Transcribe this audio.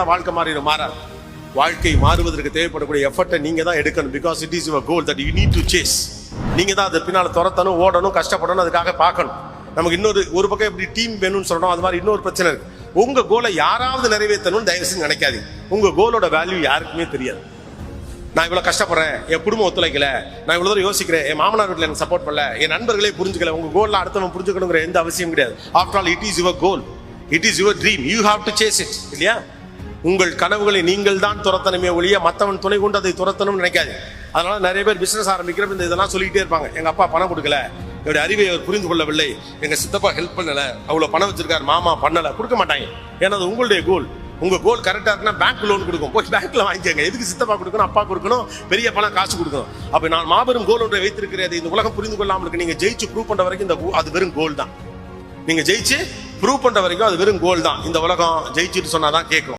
தான் வாழ்க்கை மாறிடும் மாறாது. வாழ்க்கை மாறுவதற்கு தேவைப்படக்கூடிய எஃபர்ட்டை நீங்க தான் எடுக்கணும். Because it is your goal that you need to chase நீங்க தான் அது பின்னால் துரத்தணும் ஓடணும் கஷ்டப்படணும் அதுக்காக பார்க்கணும். நமக்கு இன்னொரு ஒரு பக்கம் எப்படி டீம் வேணும்னு சொல்றோம் அது மாதிரி இன்னொரு பிரச்சனை இருக்கு. உங்க கோலை யாராவது நிறைவேற்றணும்னு தயவு செஞ்சு நினைக்காது உங்க கோலோட வேல்யூ யாருக்குமே தெரியாது. நான் இவ்வளவு கஷ்டப்படுறேன் என் குடும்பம் ஒத்துழைக்கல நான் இவ்வளவு தூரம் யோசிக்கிறேன் என் மாமனார் வீட்டில் எனக்கு சப்போர்ட் பண்ணல என் நண்பர்களே புரிஞ்சுக்கல உங்க கோல்ல அடுத்தவன் புரிஞ்சுக்கணுங்கிற எந்த அவசியம் கிடையாது. After all it is your goal it is your dream you have to chase it இல்லையா? உங்கள் கனவுகளை நீங்கள் தான் துரத்தணுமே ஒழிய மற்றவன் துணை கொண்டு அதை துரத்தணும்னு நினைக்காது. அதனால நிறைய பேர் பிசினஸ் ஆரம்பிக்கிறப்ப இந்த இதெல்லாம் சொல்லிக்கிட்டே இருப்பாங்க. எங்க அப்பா பணம் கொடுக்கல. என்னுடைய அறிவை அவர் புரிந்து கொள்ளவில்லை. எங்க சித்தப்பா ஹெல்ப் பண்ணல. அவ்வளவு பணம் வச்சிருக்காரு மாமா பண்ணல. கொடுக்க மாட்டாங்க. ஏன்னா அது உங்களுடைய கோல் உங்க கோல் கரெக்டா இருக்குன்னா பேங்க் லோன் கொடுக்கும். போய் பேங்க்ல வாங்கிக்கோங்க. எதுக்கு சித்தப்பா கொடுக்கணும் அப்பா கொடுக்கணும்? பெரிய பணம் காசு கொடுக்கணும். அப்ப நான் மாபெரும் கோல் ஒன்றை வைத்திருக்கிறேன். இந்த உலகம் புரிந்து கொள்ளாமல் இருக்கு. நீங்க ஜெயிச்சு ப்ரூவ் பண்ற வரைக்கும் இந்த அது வெறும் கோல் தான். நீங்க ஜெயிச்சு ப்ரூவ் பண்ற வரைக்கும் அது வெறும் கோல் தான். இந்த உலகம் ஜெயிச்சுட்டு சொன்னாதான் கேட்கும்.